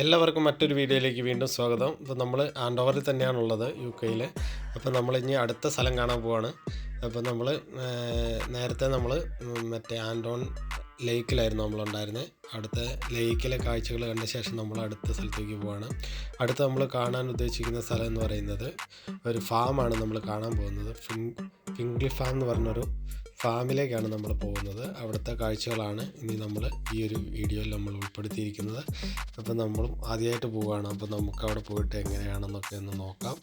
എല്ലാവർക്കും മറ്റൊരു വീഡിയോയിലേക്ക് വീണ്ടും സ്വാഗതം. ഇപ്പോൾ നമ്മൾ ആൻഡോവറിൽ തന്നെയാണുള്ളത് യു കെയിൽ അപ്പോൾ നമ്മൾ ഇനി അടുത്ത സ്ഥലം കാണാൻ പോവാണ്. അപ്പോൾ നമ്മൾ നേരത്തെ നമ്മൾ മറ്റേ ആൻഡോൺ ലേക്കിലായിരുന്നു നമ്മളുണ്ടായിരുന്നത് അടുത്ത ലേക്കിലെ കാഴ്ചകൾ കണ്ട ശേഷം നമ്മൾ അടുത്ത സ്ഥലത്തേക്ക് പോവാണ്. അടുത്ത് നമ്മൾ കാണാൻ ഉദ്ദേശിക്കുന്ന സ്ഥലം എന്ന് പറയുന്നത് ഒരു ഫാമാണ് നമ്മൾ കാണാൻ പോകുന്നത്. ഫിംഗ്ലി ഫാം എന്ന് പറഞ്ഞൊരു ഫാമിലേക്കാണ് നമ്മൾ പോകുന്നത്. അവിടുത്തെ കാഴ്ചകളാണ് ഇനി നമ്മൾ ഈ ഒരു വീഡിയോയിൽ നമ്മൾ ഉൾപ്പെടുത്തിയിരിക്കുന്നത്. അപ്പോൾ നമ്മളും ആദ്യമായിട്ട് പോവുകയാണ്. അപ്പോൾ നമുക്ക് അവിടെ പോയിട്ട് എങ്ങനെയാണെന്നൊക്കെ ഒന്ന് നോക്കാം.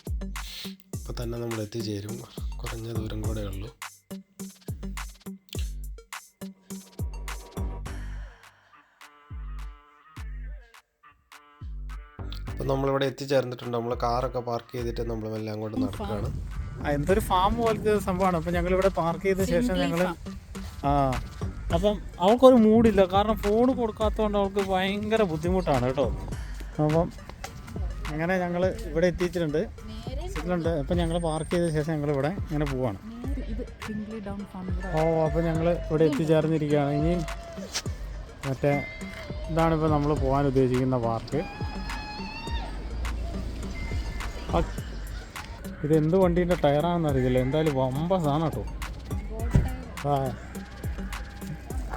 അപ്പോൾ തന്നെ നമ്മൾ എത്തിച്ചേരും. കുറഞ്ഞ ദൂരം കൂടെ ഉള്ളൂ. അപ്പോൾ നമ്മളിവിടെ എത്തിച്ചേർന്നിട്ടുണ്ട്. നമ്മൾ കാറൊക്കെ പാർക്ക് ചെയ്തിട്ട് നമ്മൾ എല്ലാം അങ്ങോട്ട് നടക്കുകയാണ്. എന്തൊരു ഫാം പോലത്തെ സംഭവമാണ്. അപ്പം ഞങ്ങൾ ഇവിടെ പാർക്ക് ചെയ്ത ശേഷം ഞങ്ങൾ ആ. അപ്പം അവൾക്കൊരു മൂടില്ല കാരണം ഫോൺ കൊടുക്കാത്തതുകൊണ്ട് അവൾക്ക് ഭയങ്കര ബുദ്ധിമുട്ടാണ് കേട്ടോ. അപ്പം അങ്ങനെ ഞങ്ങൾ ഇവിടെ എത്തിയിട്ടുണ്ട്. സിഗ്നലുണ്ട് അപ്പം ഞങ്ങൾ പാർക്ക് ചെയ്ത ശേഷം ഞങ്ങൾ ഇവിടെ ഇങ്ങനെ പോവാണ്. ഓ അപ്പം ഞങ്ങൾ ഇവിടെ എത്തിച്ചേർന്നിരിക്കുകയാണ്. ഇനി മറ്റേ ഇതാണിപ്പോൾ നമ്മൾ പോകാൻ ഉദ്ദേശിക്കുന്ന പാർക്ക് ഇത് എന്ത് വണ്ടീന്റെ ടയറാണെന്ന് അറിയില്ല. എന്തായാലും വമ്പ സാധനം കേട്ടോ. ആ.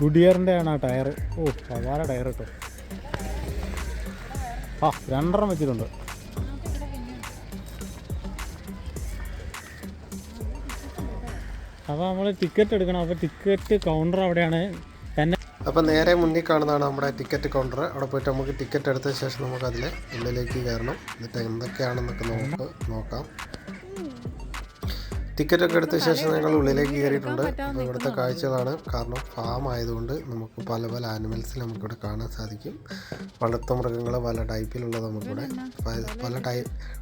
ഗുഡിയറിന്റെ ആണ് ആ ടയർ ഓ സവാര ടയർ കേട്ടോ. ആ രണ്ടെണ്ണം വെച്ചിട്ടുണ്ട്. അപ്പോൾ നമ്മൾ ടിക്കറ്റ് എടുക്കണം. അപ്പോൾ ടിക്കറ്റ് കൗണ്ടർ അവിടെയാണ്. തന്നെ അപ്പോൾ നേരെ മുന്നിൽ കാണുന്നതാണ് നമ്മുടെ ടിക്കറ്റ് കൗണ്ടർ അവിടെ പോയിട്ട് നമുക്ക് ടിക്കറ്റ് എടുത്ത ശേഷം നമുക്ക് അതിൽ ഉള്ളിലേക്ക് കയറണം. എന്നിട്ട് എന്തൊക്കെയാണെന്നൊക്കെ നമുക്ക് നോക്കാം. ടിക്കറ്റ് ഒക്കെ എടുത്ത ശേഷം ഞങ്ങൾ ഉള്ളിലേക്ക് കയറിയിട്ടുണ്ട്. അപ്പോൾ ഇവിടുത്തെ കാഴ്ചകളാണ്. കാരണം ഫാം ആയതുകൊണ്ട് നമുക്ക് പല പല ആനിമൽസിൽ നമുക്കിവിടെ കാണാൻ സാധിക്കും. വളർത്തു മൃഗങ്ങൾ പല ടൈപ്പിലുള്ളത് നമുക്കിവിടെ പല ടൈ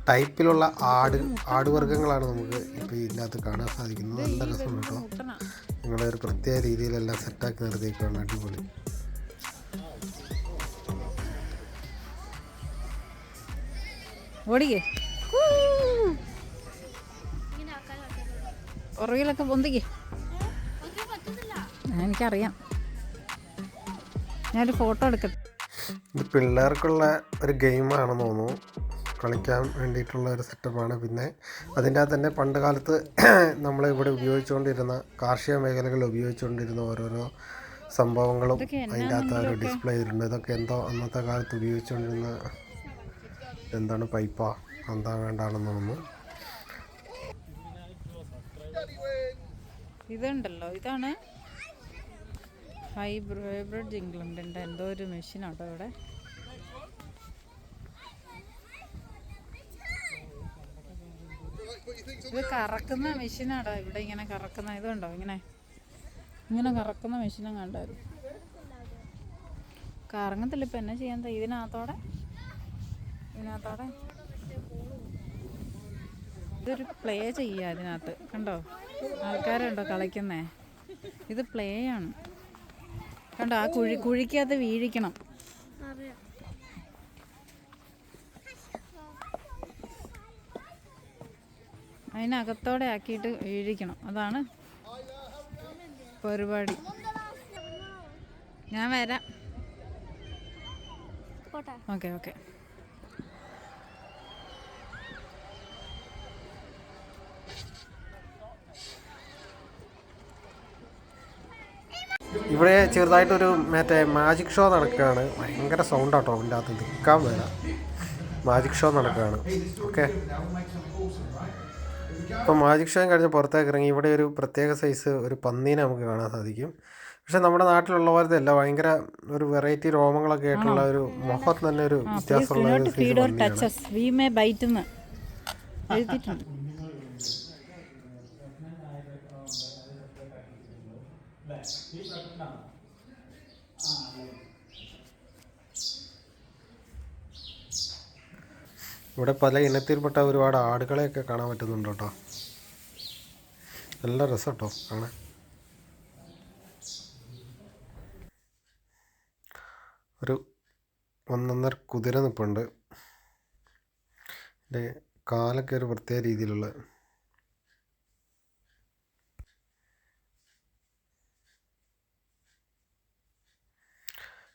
ടൈപ്പിലുള്ള ആട് ആടുവർഗങ്ങളാണ് നമുക്ക് ഇപ്പോൾ ഇതിനകത്ത് കാണാൻ സാധിക്കുന്നത്. നല്ല രസമുണ്ട് കേട്ടോ. നിങ്ങളുടെ ഒരു പ്രത്യേക രീതിയിലെല്ലാം സെറ്റാക്കി നിർത്തിയേക്കാണ് അടിപൊളി. ഓടിക്കേ. പുറകിലൊക്കെ പൊന്തിക്കേ. എനിക്കറിയാം. ഞാനൊരു ഫോട്ടോ എടുക്കട്ടെ? ഇത് പിള്ളേർക്കുള്ള ഒരു ഗെയിമാണെന്ന് തോന്നുന്നു. കളിക്കാൻ വേണ്ടിയിട്ടുള്ള ഒരു സെറ്റപ്പാണ്. പിന്നെ അതിന്റെ അകത്ത് തന്നെ പണ്ട് കാലത്ത് നമ്മൾ ഇവിടെ ഉപയോഗിച്ചുകൊണ്ടിരുന്ന കാർഷിക മേഖലകളിൽ ഉപയോഗിച്ചുകൊണ്ടിരുന്ന ഓരോരോ സംഭവങ്ങളും അതിന്റെ അകത്ത് ഒരു ഡിസ്പ്ലേ ചെയ്തിട്ടുണ്ട് ഇതൊക്കെ എന്തോ അന്നത്തെ കാലത്ത് ഉപയോഗിച്ചുകൊണ്ടിരുന്ന എന്താണ് പൈപ്പാ? എന്താ വേണ്ടാണെന്ന് തോന്നുന്നു. ഇതുണ്ടല്ലോ ഇതാണ് ഹൈബ്രിഡ് ഇംഗ്ലണ്ടിന്റെ എന്തോ ഒരു മെഷീനാട്ടോ ഇവിടെ. ഇത് കറക്കുന്ന മെഷീനാടോ ഇവിടെ ഇങ്ങനെ കറക്കുന്ന ഇതുണ്ടോ ഇങ്ങനെ? ഇങ്ങനെ കറക്കുന്ന മെഷീനും കണ്ടായിരുന്നു കറങ്ങത്തില്ല ഇപ്പം എന്നാ ചെയ്യാൻ ഇതിനകത്തോടെ? ഇതിനകത്തോടെ? ഇതൊരു പ്ലേ ചെയ്യുക അതിനകത്ത് കണ്ടോ? ആൾക്കാരുണ്ടോ കളിക്കുന്നേ? ഇത് പ്ലേ ആണ്. കണ്ടോ ആ കുഴി കുഴിക്കകത്ത് വീഴിക്കണം. അതിനകത്തോടെ ആക്കിയിട്ട് വീഴിക്കണം. അതാണ് പരിപാടി. ഞാൻ വരാം. ഓക്കെ ഓക്കെ ഇവിടെ ചെറുതായിട്ടൊരു മറ്റേ മാജിക് ഷോ നടക്കുകയാണ്. ഭയങ്കര സൗണ്ട് ആട്ടോ അതിന്റെ അകത്ത്. നിൽക്കാൻ വേണം മാജിക് ഷോ നടക്കുകയാണ്. ഓക്കെ ഇപ്പോൾ മാജിക് ഷോ കഴിഞ്ഞ് പുറത്തേക്ക് ഇറങ്ങി ഇവിടെ ഒരു പ്രത്യേക സൈസ് ഒരു പന്നീനെ നമുക്ക് കാണാൻ സാധിക്കും. പക്ഷെ നമ്മുടെ നാട്ടിലുള്ള പോലത്തെ അല്ല. ഭയങ്കര ഒരു വെറൈറ്റി രോമങ്ങളൊക്കെ ആയിട്ടുള്ള ഒരു മുഖത്ത് തന്നെ ഒരു വ്യത്യാസമുള്ള ഒരു ഇവിടെ പല ഇനത്തിൽപ്പെട്ട ഒരുപാട് ആടുകളെയൊക്കെ കാണാൻ പറ്റുന്നുണ്ട് കേട്ടോ. നല്ല രസം കേട്ടോ കാണാൻ. ഒരു ഒന്നൊന്നര കുതിര നിൽപ്പുണ്ട് എന്റെ കാലൊക്കെ ഒരു പ്രത്യേക രീതിയിലുള്ള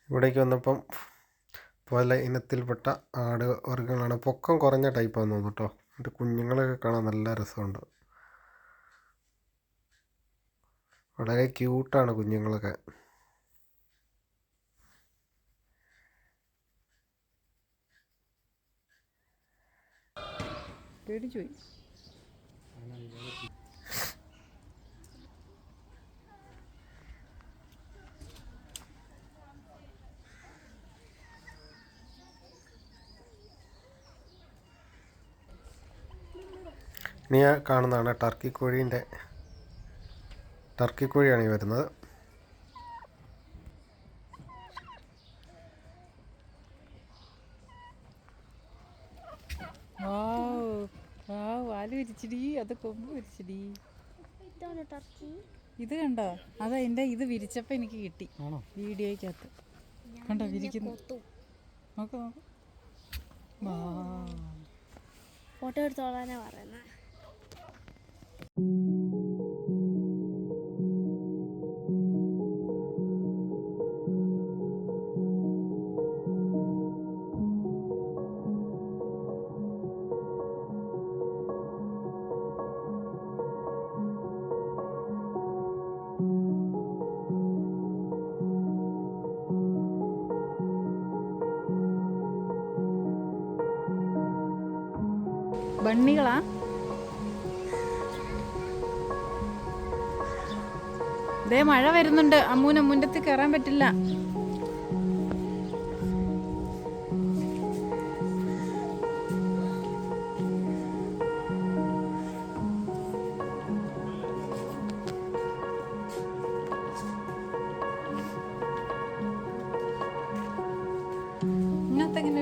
ഇവിടേക്ക് വന്നപ്പം പല ഇനത്തിൽപ്പെട്ട ആട് വർഗങ്ങളാണ്. പൊക്കം കുറഞ്ഞ ടൈപ്പാന്ന് തോന്നുന്നു കേട്ടോ എന്നിട്ട് കുഞ്ഞുങ്ങളെയൊക്കെ കാണാൻ നല്ല രസമുണ്ട്. വളരെ ക്യൂട്ടാണ് കുഞ്ഞുങ്ങളൊക്കെ. പേടിച്ചു പോയി. ഇനി ആ കാണുന്നതാണ് ടർക്കി കോഴീന്റെ ടർക്കി കോഴിയാണ് ഈ വരുന്നത്. വാൽ വിരിച്ചിടി അത് കൊമ്പ് വിരിച്ചിടി. ഇതാണ് ടർക്കി. ഇത് കണ്ടോ? അതാ എന്റെ ഇത് വിരിച്ചപ്പോൾ എനിക്ക് കിട്ടി വീഡിയോയ്ക്കകത്ത്. കണ്ടോ വിരിക്കുന്നു? നോക്ക് നോക്ക്. വാ ഫോട്ടോ എടുത്തോളാനാ പറയുന്നത് ಬಣ್ಣಿಗಳ ദേ മഴ വരുന്നുണ്ട്. അമ്മൂന് മുറ്റത്ത് കയറാൻ പറ്റില്ല. ഇങ്ങനത്തെ ഇങ്ങനെ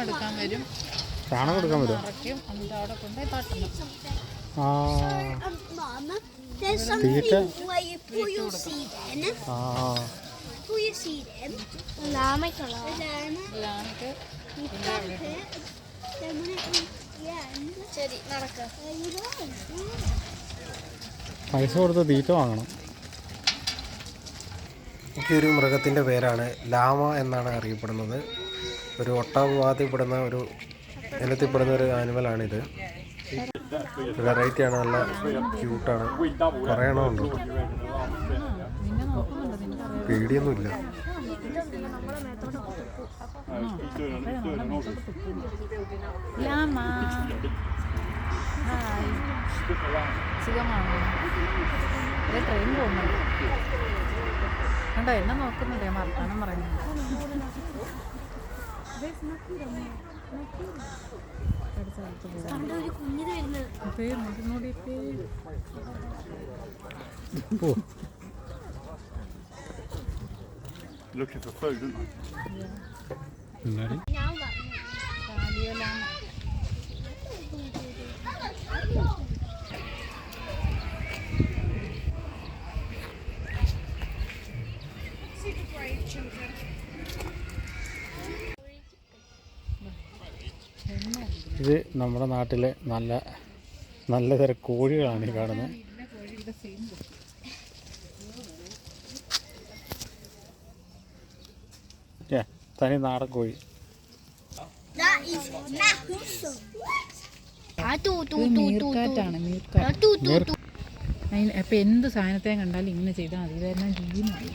സാധനം എടുക്കാൻ വരും. ചാണകം എടുക്കാൻ വരും? നിറയ്ക്കും. എന്നിട്ട് അവിടെ കൊണ്ടുപോയി തട്ടണം. ആ. തീറ്റ? പൈസ കൊടുത്ത് തീറ്റ വാങ്ങണം. ഈ ഒരു മൃഗത്തിന്റെ പേരാണ് ലാമ എന്നാണ് അറിയപ്പെടുന്നത്. ഒരു ഒട്ടകവാദപ്പെടുന്ന ഒരു ഇനത്തിൽപ്പെടുന്ന ഒരു ആനിമലാണിത്. വെറൈറ്റിയാണ് നല്ല ക്യൂട്ടാണ് അറിയാം പേടിയൊന്നുമില്ല. സുഖമാണോ? ട്രെയിൻ പോകുന്നുണ്ട് കണ്ടോ എന്നെ നോക്കുന്നുണ്ട് വർത്താനം പറയുന്നത് looking for food, aren't they? എന്നാടി ഞാൻ ഇത് നമ്മുടെ നാട്ടിലെ നല്ല നല്ല തരം കോഴികളാണ് ഈ കാണുന്നത് തനി നാടൻ കോഴി. അപ്പൊ is Mahuso. ആ തൂ തൂ ഇത് തൂ തൂ ആ തൂ തൂ തൂ. അതിന് അപ്പം എന്ത് സാധനത്തെ കണ്ടാലും ഇങ്ങനെ ചെയ്താൽ മതി. ഇതെല്ലാം രീതിന്നായി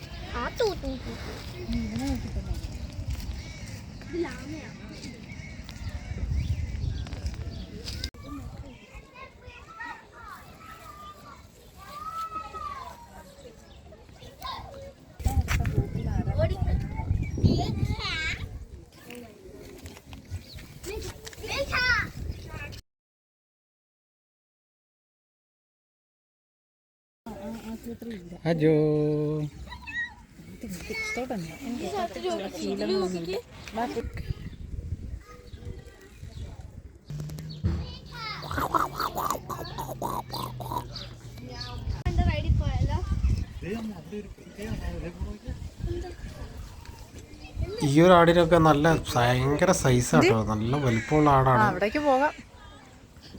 ഈ ഒരു ആടിനൊക്കെ നല്ല ഭയങ്കര സൈസാട്ടോ നല്ല വലിപ്പമുള്ള ആടാണ്. അവിടേക്ക് പോകാം.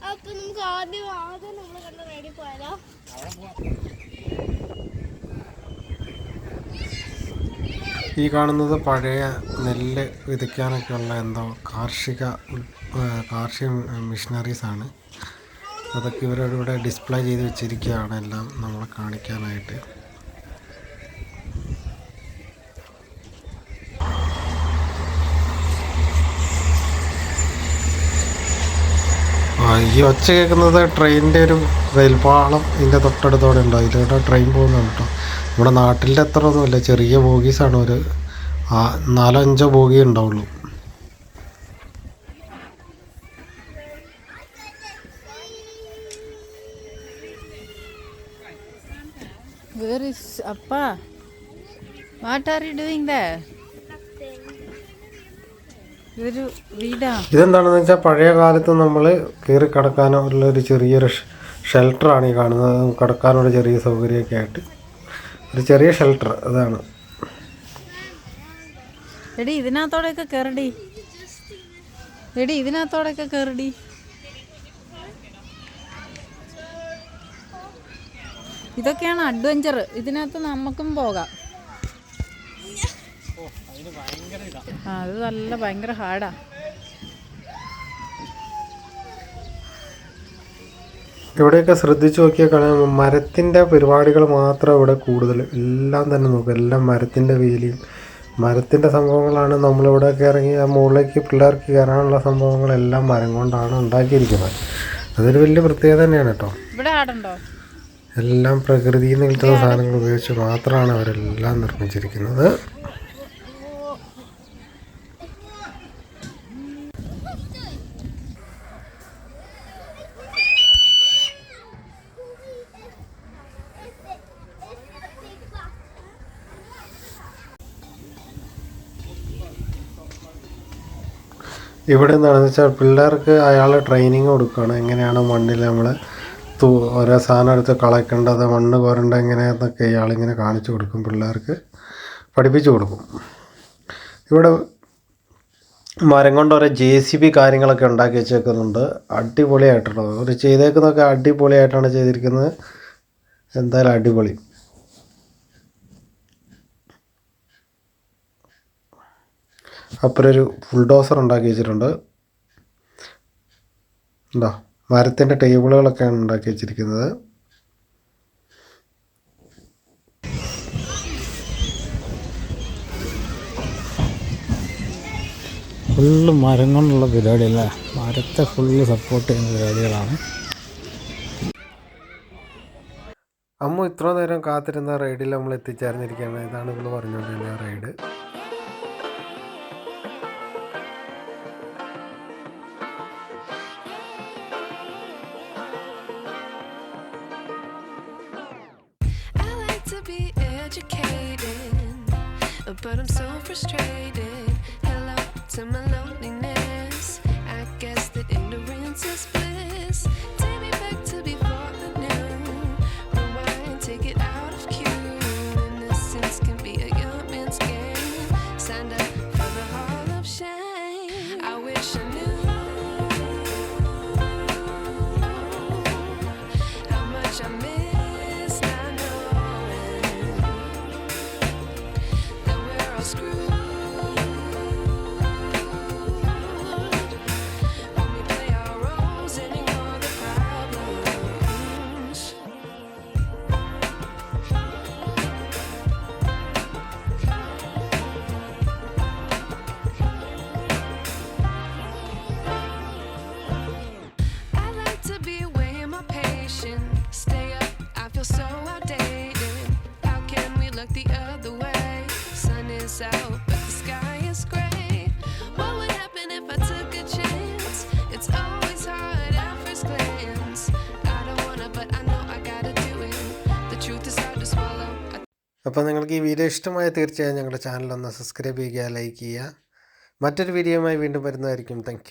അപ്പൊ നമുക്ക് ആദ്യം ആദ്യം നമ്മൾ കണ്ട റൈഡിൽ പോയാലോ ഈ കാണുന്നത് പഴയ നെല്ല് വിതയ്ക്കാനൊക്കെയുള്ള എന്തോ കാർഷിക കാർഷിക മിഷനറീസ് ആണ്. അതൊക്കെ ഇവരോടുകൂടെ ഡിസ്പ്ലേ ചെയ്ത് വെച്ചിരിക്കുകയാണ് എല്ലാം നമ്മളെ കാണിക്കാനായിട്ട്. ഈ ഒച്ച കേൾക്കുന്നത് ട്രെയിനിന്റെ ഒരു റെയിൽപാളം ഇതിന്റെ തൊട്ടടുത്തോടെ ഉണ്ടോ. ഇതിലൂടെ ട്രെയിൻ പോകുന്നുണ്ട് കേട്ടോ. നമ്മുടെ നാട്ടിന്റെ അത്ര ഒന്നുമില്ല. ചെറിയ ബോഗീസാണ് ഒരു നാലോ അഞ്ചോ ബോഗി ഉണ്ടാവുള്ളൂ. Where is അപ്പാ What are you doing the ഇതൊരു വീടാ. ഇതെന്താണെന്ന് വെച്ചാൽ പഴയ കാലത്ത് നമ്മൾ കയറി കടക്കാനുള്ള ഒരു ചെറിയൊരു ഷെൽട്ടറാണ് ഈ കാണുന്നത്. കിടക്കാനുള്ള ചെറിയ സൗകര്യമൊക്കെ ആയിട്ട്. ഒരു ചെറിയ ഷെൽട്ടർ അതാണ്. എടി ഇതിനകത്തോടെയൊക്കെ കയറടി എടി ഇതിനകത്തോടെയൊക്കെ കയറടി ഇതൊക്കെയാണ് അഡ്വഞ്ചർ ഇതിനകത്ത് നമുക്കും പോകാം. ആ അത് നല്ല ഭയങ്കര ഹാർഡാ. ഇവിടെയൊക്കെ ശ്രദ്ധിച്ചു നോക്കിയാൽ കാണാം മരത്തിന്റെ പരിപാടികൾ മാത്രം ഇവിടെ കൂടുതൽ. എല്ലാം തന്നെ നോക്കും എല്ലാം മരത്തിന്റെ വേലിയും മരത്തിന്റെ സംഭവങ്ങളാണ് നമ്മളിവിടെയൊക്കെ ഇറങ്ങി ആ മുകളിലേക്ക് പിള്ളേർക്ക് കയറാനുള്ള സംഭവങ്ങളെല്ലാം മരം കൊണ്ടാണ് ഉണ്ടാക്കിയിരിക്കുന്നത്. അതൊരു വലിയ പ്രത്യേകത തന്നെയാണ് കേട്ടോ. ഇവിടെ ആടുണ്ടോ? എല്ലാം പ്രകൃതിയിൽ നിന്ന് കിട്ടുന്ന സാധനങ്ങൾ ഉപയോഗിച്ച് മാത്രമാണ് അവരെല്ലാം നിർമ്മിച്ചിരിക്കുന്നത്. ഇവിടെ എന്താണെന്ന് വെച്ചാൽ പിള്ളേർക്ക് അയാൾ ട്രെയിനിങ് കൊടുക്കുകയാണ്. എങ്ങനെയാണ് മണ്ണിൽ നമ്മൾ തൂ ഓരോ സാധനം എടുത്ത് കളയ്ക്കേണ്ടത് മണ്ണ് കോരേണ്ട എങ്ങനെയെന്നൊക്കെ ഇയാളിങ്ങനെ കാണിച്ചു കൊടുക്കും പിള്ളേർക്ക്. പഠിപ്പിച്ചു കൊടുക്കും. ഇവിടെ മരം കൊണ്ട് ഓരോ ജെ സി ബി കാര്യങ്ങളൊക്കെ ഉണ്ടാക്കി വെച്ചേക്കുന്നുണ്ട്. അടിപൊളിയായിട്ടുള്ളത് ഒരു ചെയ്തേക്കുന്നതൊക്കെ അടിപൊളിയായിട്ടാണ് ചെയ്തിരിക്കുന്നത്. എന്തായാലും അടിപൊളി. അപ്പുറം ഒരു ബുൾഡോസർ ഉണ്ടാക്കി വെച്ചിട്ടുണ്ട്. ഉണ്ടോ മരത്തിന്റെ ടേബിളുകളൊക്കെയാണ് ഉണ്ടാക്കി വെച്ചിരിക്കുന്നത്. ഫുള്ള് മരം കൊണ്ടുള്ള പരിപാടിയല്ല? മരത്തെ ഫുള്ള് സപ്പോർട്ട് ചെയ്യുന്ന പരിപാടികളാണ്. അമ്മ ഇത്ര നേരം കാത്തിരുന്ന റൈഡിൽ നമ്മൾ എത്തിച്ചേർന്നിരിക്കുകയാണ്. ഇതാണ് ഇവൾ പറഞ്ഞുകൊണ്ടിരുന്ന ride to be educated, but I'm so frustrated. Hello to my loneliness. I guess that ignorance is patient. Stay up, I feel so outdated. How can we look the other way? Sun is out, but the sky is gray. What would happen if I took a chance? It's always hard at first glance. I don't wanna, but I know I gotta do it. The truth is hard to swallow. അപ്പോൾ നിങ്ങൾക്ക് ഈ video ഇഷ്ടമായ തീർച്ചയായും ഞങ്ങളുടെ channel ഒന്ന് subscribe ചെയ്യുക like ചെയ്യുക മറ്റൊരു വീഡിയോയുമായി വീണ്ടും വരുന്നതായിരിക്കും താങ്ക്